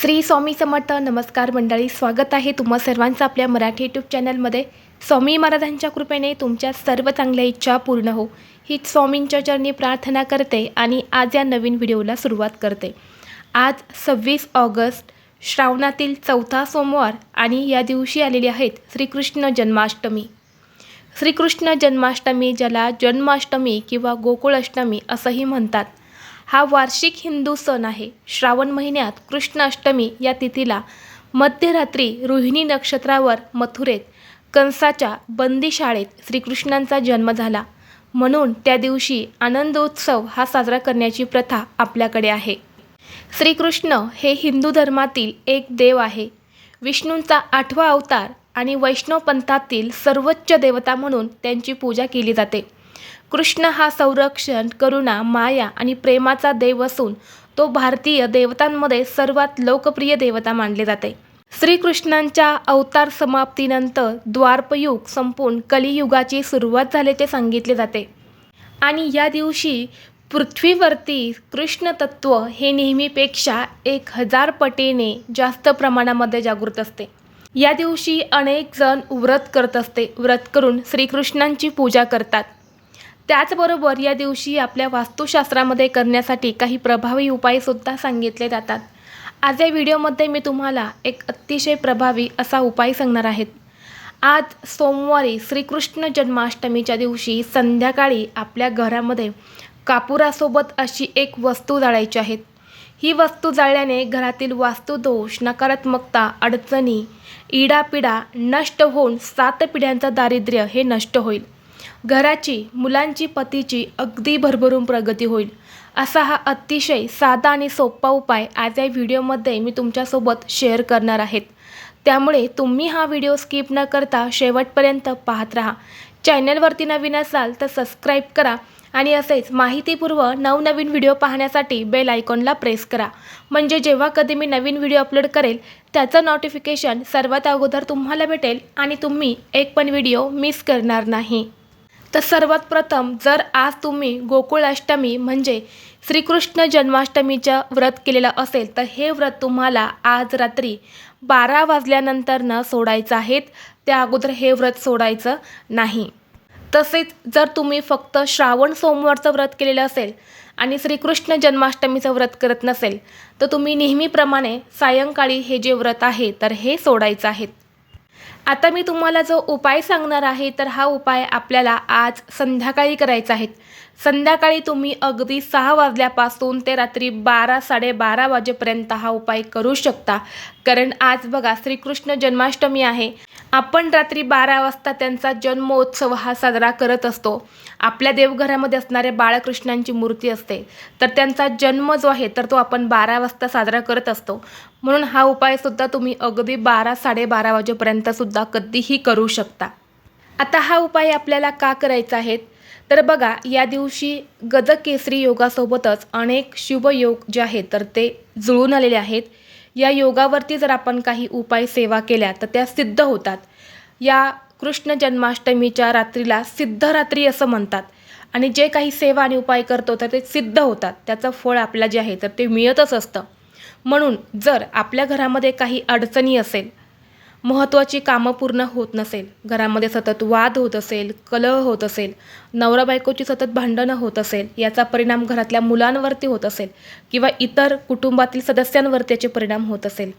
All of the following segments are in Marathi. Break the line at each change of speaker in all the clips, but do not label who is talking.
श्री स्वामी समर्थ नमस्कार मंडळी स्वागत आहे तुम्हा सर्वांचं आपल्या मराठी यूट्यूब चॅनलमध्ये स्वामी महाराजांच्या कृपेने तुमच्या सर्व चांगल्या इच्छा पूर्ण हो. हीच स्वामींच्या चरणी प्रार्थना करते आणि आज या नवीन व्हिडिओला सुरुवात करते. आज सव्वीस ऑगस्ट श्रावणातील चौथा सोमवार आणि या दिवशी आलेली आहेत श्रीकृष्ण जन्माष्टमी. श्रीकृष्ण जन्माष्टमी ज्याला जन्माष्टमी किंवा गोकुळाष्टमी असंही म्हणतात. हा वार्षिक हिंदू सण आहे. श्रावण महिन्यात कृष्णाष्टमी या तिथीला मध्यरात्री रोहिणी नक्षत्रावर मथुरेत कंसाच्या बंदीशाळेत श्रीकृष्णांचा जन्म झाला. म्हणून त्या दिवशी आनंदोत्सव हा साजरा करण्याची प्रथा आपल्याकडे आहे. श्रीकृष्ण हे हिंदू धर्मातील एक देव आहे. विष्णूंचा आठवा अवतार आणि वैष्णव पंथातील सर्वोच्च देवता म्हणून त्यांची पूजा केली जाते. कृष्ण हा संरक्षण करुणा माया आणि प्रेमाचा देव असून तो भारतीय देवतांमध्ये सर्वात लोकप्रिय देवता मानले जाते. श्रीकृष्णांच्या अवतार समाप्तीनंतर द्वारपयुग संपून कलियुगाची सुरुवात झाल्याचे सांगितले जाते. आणि या दिवशी पृथ्वीवरती कृष्ण तत्व हे नेहमीपेक्षा एक हजार पटीने जास्त प्रमाणामध्ये जागृत असते. या दिवशी अनेक जण व्रत करत असते. व्रत करून श्रीकृष्णांची पूजा करतात. त्याचबरोबर या दिवशी आपल्या वास्तुशास्त्रामध्ये करण्यासाठी काही प्रभावी उपायसुद्धा सांगितले जातात. आज या व्हिडिओमध्ये मी तुम्हाला एक अतिशय प्रभावी असा उपाय सांगणार आहेत आज सोमवारी श्रीकृष्ण जन्माष्टमीच्या दिवशी संध्याकाळी आपल्या घरामध्ये कापुरासोबत अशी एक वस्तू जाळायची आहेत ही वस्तू जाळल्याने घरातील वास्तुदोष नकारात्मकता अडचणी इडापिडा नष्ट होऊन सात पिढ्यांचं दारिद्र्य हे नष्ट होईल. घराची मुलांची पतीची अगदी भरभरून प्रगती होईल. असा हा अतिशय साधा आणि सोपा उपाय आज या व्हिडिओमध्ये मी तुमच्यासोबत शेअर करणार आहेत. त्यामुळे तुम्ही हा व्हिडिओ स्किप न करता शेवटपर्यंत पाहत राहा. चॅनलवरती नवीन असाल तर सबस्क्राईब करा आणि असेच माहितीपूर्व नवनवीन व्हिडिओ पाहण्यासाठी बेल आयकॉनला प्रेस करा. म्हणजे जेव्हा कधी मी नवीन व्हिडिओ अपलोड करेल त्याचं नोटिफिकेशन सर्वात अगोदर तुम्हाला भेटेल आणि तुम्ही एक पण व्हिडिओ मिस करणार नाही. तर सर्वात प्रथम जर आज तुम्ही गोकुळाष्टमी म्हणजे श्रीकृष्ण जन्माष्टमीचं व्रत केलेलं असेल तर हे व्रत तुम्हाला आज रात्री बारा वाजल्यानंतर न सोडायचं आहेत. त्या अगोदर हे व्रत सोडायचं नाही. तसेच जर तुम्ही फक्त श्रावण सोमवारचं व्रत केलेलं असेल आणि श्रीकृष्ण जन्माष्टमीचं व्रत करत नसेल तर तुम्ही नेहमीप्रमाणे सायंकाळी हे जे व्रत आहे तर हे सोडायचं आहेत. आता मी तुम्हाला जो उपाय सांगणार आहे तर हा उपाय आपल्याला आज संध्याकाळी करायचा आहे. संध्याकाळी तुम्ही अगदी सहा वाजल्यापासून ते रात्री बारा साडेबारा वाजेपर्यंत हा उपाय करू शकता. कारण आज बघा श्रीकृष्ण जन्माष्टमी आहे. आपण रात्री बारा वाजता त्यांचा जन्मोत्सव हा साजरा करत असतो. आपल्या देवघरामध्ये असणाऱ्या बाळकृष्णांची मूर्ती असते. तर त्यांचा जन्म जो आहे तर तो आपण बारा वाजता साजरा करत असतो. म्हणून हा उपायसुद्धा तुम्ही अगदी बारा साडेबारा वाजेपर्यंतसुद्धा कधीही करू शकता. आता हा उपाय आपल्याला का करायचा आहे? तर बघा या दिवशी गजकेसरी योगासोबतच अनेक शुभयोग जे आहेत तर ते जुळून आलेले आहेत. या योगावरती जर आपण काही उपाय सेवा केल्या तर त्या सिद्ध होतात. या कृष्ण जन्माष्टमीच्या रात्रीला सिद्धरात्री असं म्हणतात. आणि जे काही सेवा आणि उपाय करतो तर ते सिद्ध होतात. त्याचं फळ आपल्याला जे आहे तर ते मिळतच असतं. म्हणून जर आपल्या घरामध्ये काही अडचणी असेल महत्त्वाची कामं पूर्ण होत नसेल घरामध्ये सतत वाद होत असेल कलह होत असेल नवरा बायकोची सतत भांडणं होत असेल याचा परिणाम घरातल्या मुलांवरती होत असेल किंवा इतर कुटुंबातील सदस्यांवर त्याचे परिणाम होत असेल.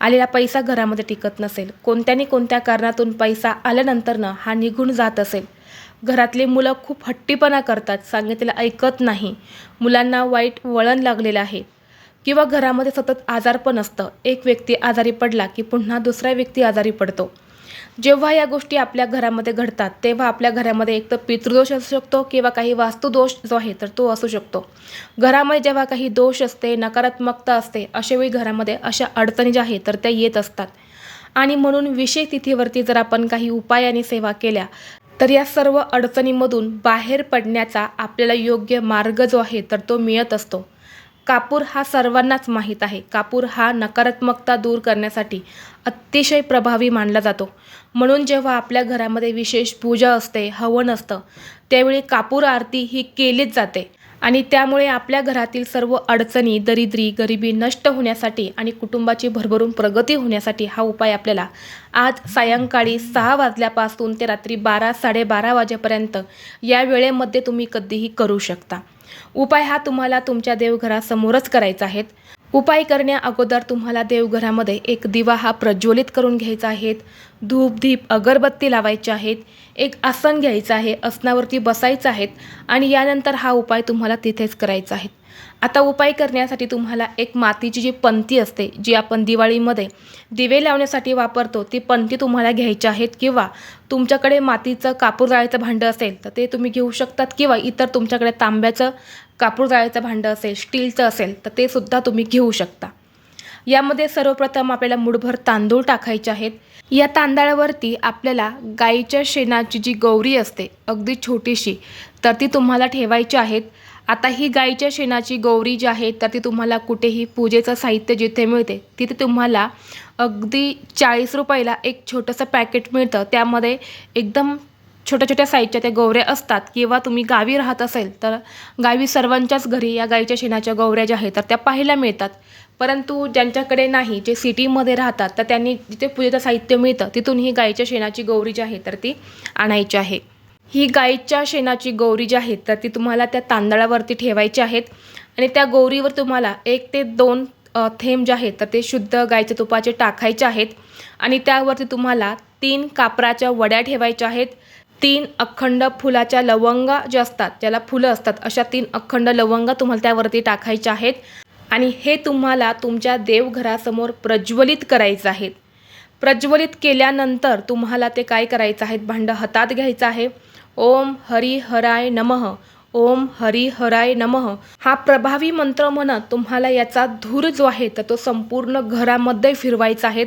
आलेला पैसा घरामध्ये टिकत नसेल. कोणत्यानी कोणत्या कारणातून पैसा आल्यानंतरनं हा निघून जात असेल. घरातले मुलं खूप हट्टीपणा करतात सांगितलेलं ऐकत नाही. मुलांना वाईट वळण लागलेलं आहे. किंवा घरामध्ये सतत आजारपण असतं. एक व्यक्ती आजारी पडला की पुन्हा दुसरा व्यक्ती आजारी पडतो. जेव्हा या गोष्टी आपल्या घरामध्ये घडतात तेव्हा आपल्या घरामध्ये एक तर पितृदोष असू शकतो किंवा काही वास्तुदोष जो आहे तर तो असू शकतो. घरामध्ये जेव्हा काही दोष असते नकारात्मकता असते अशावेळी घरामध्ये अशा अडचणी ज्या आहेत तर त्या येत असतात. आणि म्हणून विशेष तिथीवरती जर आपण काही उपाय आणि सेवा केल्या तर या सर्व अडचणीमधून बाहेर पडण्याचा आपल्याला योग्य मार्ग जो आहे तर तो मिळत असतो. कापूर हा सर्वांनाच माहीत आहे. कापूर हा नकारात्मकता दूर करण्यासाठी अतिशय प्रभावी मानला जातो. म्हणून जेव्हा आपल्या घरामध्ये विशेष पूजा असते हवन असतं त्यावेळी कापूर आरती ही केलीच जाते. आणि त्यामुळे आपल्या घरातील सर्व अडचणी दरिद्री गरिबी नष्ट होण्यासाठी आणि कुटुंबाची भरभरून प्रगती होण्यासाठी हा उपाय आपल्याला आज सायंकाळी सहा वाजल्यापासून ते रात्री बारा साडेबारा वाजेपर्यंत या वेळेमध्ये तुम्ही कधीही करू शकता. उपाय हा तुम्हाला तुमच्या देवघरासमोरच करायचा आहे. उपाय करण्या अगोदर तुम्हाला देवघरामध्ये एक दिवा हा प्रज्वलित करून घ्यायचा आहे धूपधीप अगरबत्ती लावायची आहेत. एक आसन घ्यायचं आहे आसनावरती बसायचं आहेत आणि यानंतर हा उपाय तुम्हाला तिथेच करायचा आहे. आता उपाय करण्यासाठी तुम्हाला एक मातीची जी पंती असते जी आपण दिवाळीमध्ये दिवे लावण्यासाठी वापरतो ती पंती तुम्हाला घ्यायची आहेत किंवा तुमच्याकडे मातीचं कापूर जाळ्याचं भांडं असेल तर ते तुम्ही घेऊ शकतात किंवा इतर तुमच्याकडे तांब्याचं कापूर जाळीचं भांडं असेल स्टीलचं असेल तर ते सुद्धा तुम्ही घेऊ शकता. यामध्ये सर्वप्रथम आपल्याला मुठभर तांदूळ टाकायचे आहेत. या तांदळावरती आपल्याला गाईच्या शेणाची जी गौरी असते अगदी छोटीशी तर ती तुम्हाला ठेवायची आहेत. आता ही गाईच्या शेणाची गौरी जी आहे तर ती तुम्हाला कुठेही पूजेचं साहित्य जिथे मिळते तिथे तुम्हाला अगदी चाळीस रुपयाला एक छोटंसं पॅकेट मिळतं. त्यामध्ये एकदम छोट्या छोट्या साईजच्या त्या गोवऱ्या असतात किंवा तुम्ही गावी राहत असेल तर गावी सर्वांच्याच घरी या गाईच्या शेणाच्या गौऱ्या ज्या आहेत तर त्या पाहायला मिळतात. परंतु ज्यांच्याकडे नाही जे सिटीमध्ये राहतात तर त्यांनी जिथे पूजेचं साहित्य मिळतं तिथून ही गाईच्या शेणाची गौरी जी आहे तर ती आणायची आहे. ही गाईच्या शेणाची गौरी जी आहे तर ती तुम्हाला त्या तांदळावरती ठेवायची आहेत आणि त्या गौरीवर तुम्हाला एक ते दोन थेंब जे आहेत तर ते शुद्ध गाईच्या तुपाचे टाकायचे आहेत आणि त्यावरती तुम्हाला तीन कापराच्या वड्या ठेवायच्या आहेत. तीन अखंड फुलाच्या लवंगा ज्या असतात ज्याला फुलं असतात अशा तीन अखंड लवंगा तुम्हाला त्यावरती टाकायच्या आहेत. आणि हे तुम्हाला तुमच्या देवघरासमोर प्रज्वलित करायचं आहे. प्रज्वलित केल्यानंतर तुम्हाला ते काय करायचं आहे? भांडं हातात घ्यायचं आहे. ओम हरी हराय नमः. ओम हरी हराय नमः. हा प्रभावी मंत्र म्हणत तुम्हाला याचा धूर जो आहे तर तो संपूर्ण घरामध्ये फिरवायचा आहे.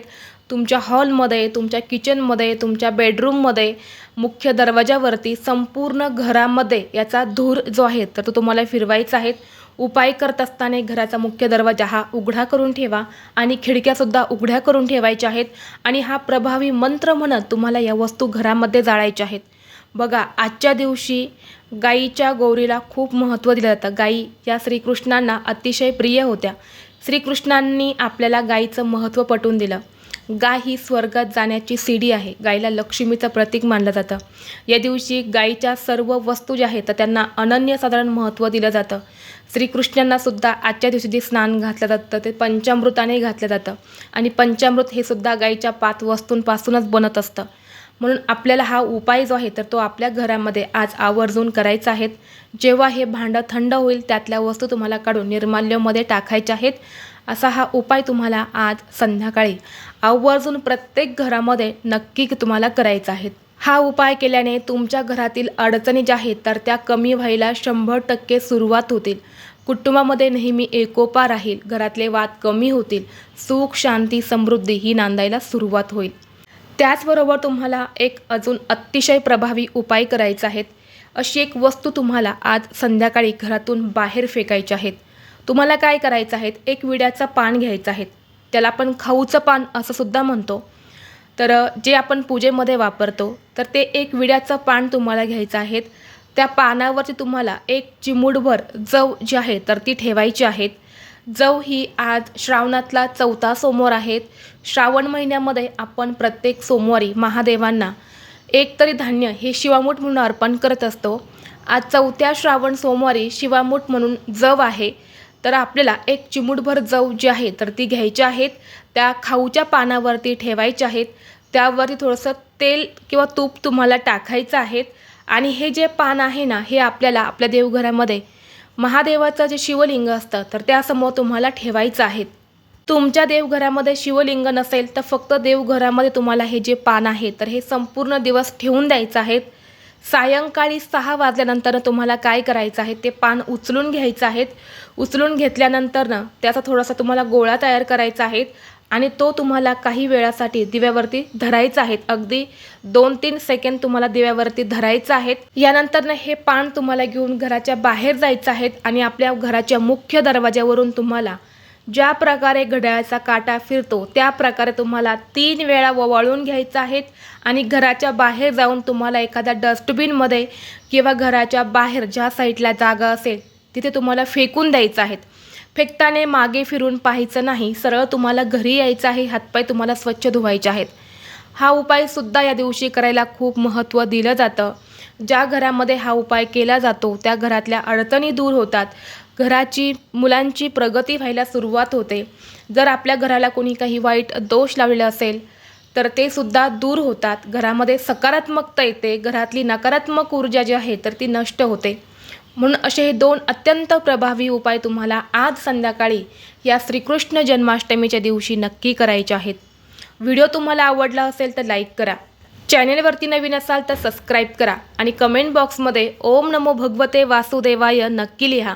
तुमच्या हॉलमध्ये तुमच्या किचनमध्ये तुमच्या बेडरूममध्ये मुख्य दरवाजावरती संपूर्ण घरामध्ये याचा धूर जो आहे तर तो तुम्हाला फिरवायचा आहे. उपाय करत असताना घराचा मुख्य दरवाजा हा उघडा करून ठेवा आणि खिडक्यासुद्धा उघड्या करून ठेवायच्या आहेत आणि हा प्रभावी मंत्र म्हणत तुम्हाला या वस्तू घरामध्ये जाळायच्या आहेत. बघा आजच्या दिवशी गाईच्या गौरीला खूप महत्त्व दिलं जातं. गाई या श्रीकृष्णांना अतिशय प्रिय होत्या. श्रीकृष्णांनी आपल्याला गाईचं महत्त्व पटवून दिलं. गाय ही स्वर्गात जाण्याची सीडी आहे. गाईला लक्ष्मीचं प्रतीक मानलं जातं. या दिवशी गाईच्या सर्व वस्तू ज्या आहेत तर त्यांना अनन्यसाधारण महत्त्व दिलं जातं. श्रीकृष्णांना सुद्धा आजच्या दिवशी जे स्नान घातलं जातं ते पंचामृताने घातलं जातं. आणि पंचामृत हे सुद्धा गाईच्या पाच वस्तूंपासूनच बनत असतं. म्हणून आपल्याला हा उपाय जो आहे तर तो आपल्या घरामध्ये आज आवर्जून करायचा आहे. जेव्हा हे भांडं थंड होईल त्यातल्या वस्तू तुम्हाला काढून निर्माल्यमध्ये टाकायच्या आहेत. असा हा उपाय तुम्हाला आज संध्याकाळी आवर्जून प्रत्येक घरामध्ये नक्की तुम्हाला करायचा आहे. हा उपाय केल्याने तुमच्या घरातील अडचणी ज्या आहेत तर त्या कमी व्हायला शंभर टक्के सुरुवात होतील. कुटुंबामध्ये नेहमी एकोपा राहील घरातले वाद कमी होतील सुख शांती समृद्धी ही नांदायला सुरुवात होईल. त्याचबरोबर तुम्हाला एक अजून अतिशय प्रभावी उपाय करायचा आहेत अशी एक वस्तू तुम्हाला आज संध्याकाळी घरातून बाहेर फेकायची आहेत तुम्हाला काय करायचं आहे? एक विड्याचं पान घ्यायचं आहे. त्याला आपण खाऊचं पान असं सुद्धा म्हणतो. तर जे आपण पूजेमध्ये वापरतो तर ते एक विड्याचं पान तुम्हाला घ्यायचं आहे. त्या पानावरती तुम्हाला एक चिमूडभर जव जी आहे तर ती ठेवायची आहेत जव ही आज श्रावणातला चौथा सोमवार आहेत श्रावण महिन्यामध्ये आपण प्रत्येक सोमवारी महादेवांना एक तरी धान्य हे शिवामूठ म्हणून अर्पण करत असतो. आज चौथ्या श्रावण सोमवारी शिवामूठ म्हणून जव आहे. तर आपल्याला एक चिमूटभर जव जी आहे तर ती घ्यायची आहेत. त्या खाऊच्या पानावरती ठेवायच्या आहेत. त्यावरती थोडंसं तेल किंवा तूप तुम्हाला टाकायचं आहेत आणि हे जे पान आहे ना हे आपल्याला आपल्या देवघरामध्ये महादेवाचं जे शिवलिंग असतं तर त्यासमोर तुम्हाला ठेवायचं आहेत तुमच्या देवघरामध्ये शिवलिंग नसेल तर फक्त देवघरामध्ये तुम्हाला हे जे पान आहे तर हे संपूर्ण दिवस ठेवून द्यायचं आहेत सायंकाळी सहा वाजल्यानंतर तुम्हाला काय करायचं आहे? ते पान उचलून घ्यायचं आहेत. उचलून घेतल्यानंतरनं त्याचा थोडासा तुम्हाला गोळा तयार करायचा आहे आणि तो तुम्हाला काही वेळासाठी दिव्यावरती धरायचा आहे. अगदी दोन तीन सेकंद तुम्हाला दिव्यावरती धरायचं आहेत यानंतरनं हे पान तुम्हाला घेऊन घराच्या बाहेर जायचं आहेत आणि आपल्या घराच्या मुख्य दरवाज्यावरून तुम्हाला ज्या प्रकारे घड्याळाचा काटा फिरतो त्या प्रकारे तुम्हाला तीन वेळा ववाळून घ्यायचं आहेत आणि घराच्या बाहेर जाऊन तुम्हाला एखाद्या डस्टबिनमध्ये किंवा घराच्या बाहेर ज्या साईडला जागा असेल तिथे तुम्हाला फेकून द्यायचं आहेत. फेकताना मागे फिरून पाहायचं नाही सरळ तुम्हाला घरी यायचं आहे हातपाय तुम्हाला स्वच्छ धुवायचे आहेत. हा उपायसुद्धा या दिवशी करायला खूप महत्त्व दिलं जातं. ज्या घरामध्ये हा उपाय केला जातो त्या घरातल्या अडचणी दूर होतात. घराची मुलांची प्रगती व्हायला सुरुवात होते. जर आपल्या घराला कोणी काही वाईट दोष लावलेला असेल तर ते सुद्धा दूर होतात. घरामध्ये सकारात्मकता येते. घरातली नकारात्मक ऊर्जा जी आहे तर ती नष्ट होते. म्हणून असे हे दोन अत्यंत प्रभावी उपाय तुम्हाला आज संध्याकाळी या श्रीकृष्ण जन्माष्टमीच्या दिवशी नक्की करायचे आहेत. व्हिडिओ तुम्हाला आवडला असेल तर लाईक करा. चॅनेलवरती नवीन असाल तर सबस्क्राईब करा आणि कमेंट बॉक्समध्ये ओम नमो भगवते वासुदेवाय नक्की लिहा.